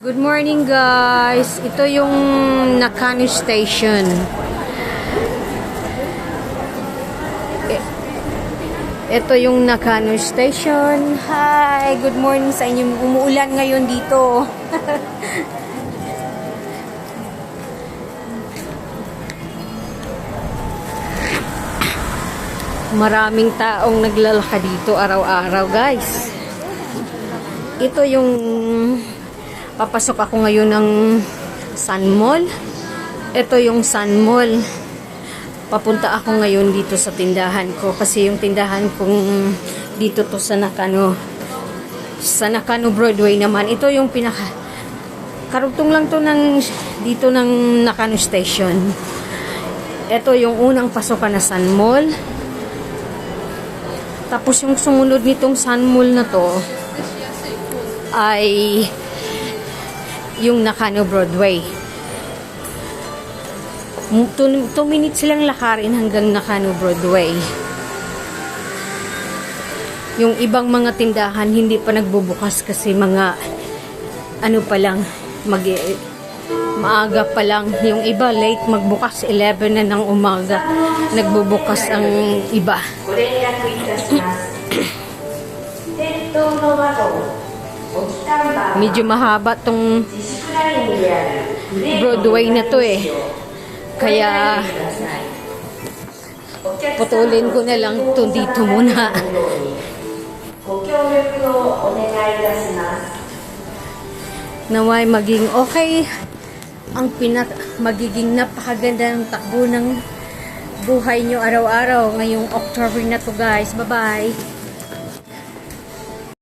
Good morning guys. Ito yung Nakano Station. I- Ito yung Nakano Station. Hi, good morning sa inyo. Umuulan ngayon dito. Maraming taong naglalakad dito araw-araw guys. Ito yung papasok ako ngayon ng Sun Mall. Ito yung Sun Mall. Papunta ako ngayon dito sa tindahan ko kasi yung tindahan kong dito to sa Nakano sa Nakano Broadway naman. Ito yung pinaka karugtong lang to ng dito ng Nakano Station. Ito yung unang pasokan na Sun Mall. Tapos yung sumunod nitong Sun Mall na to ay yung Nakano Broadway. 2 minutes lang lakarin hanggang Nakano Broadway. Yung ibang mga tindahan hindi pa nagbubukas kasi mga ano pa lang mag maaga pa lang yung iba late magbukas 11 na ng umaga nagbubukas ang iba Medyo mahaba tong Broadway na to eh. Kaya putulin ko na lang to dito muna. Naway maging okay ang pinak magiging napakaganda ng takbo ng buhay nyo araw-araw ngayong October na to guys. Bye-bye!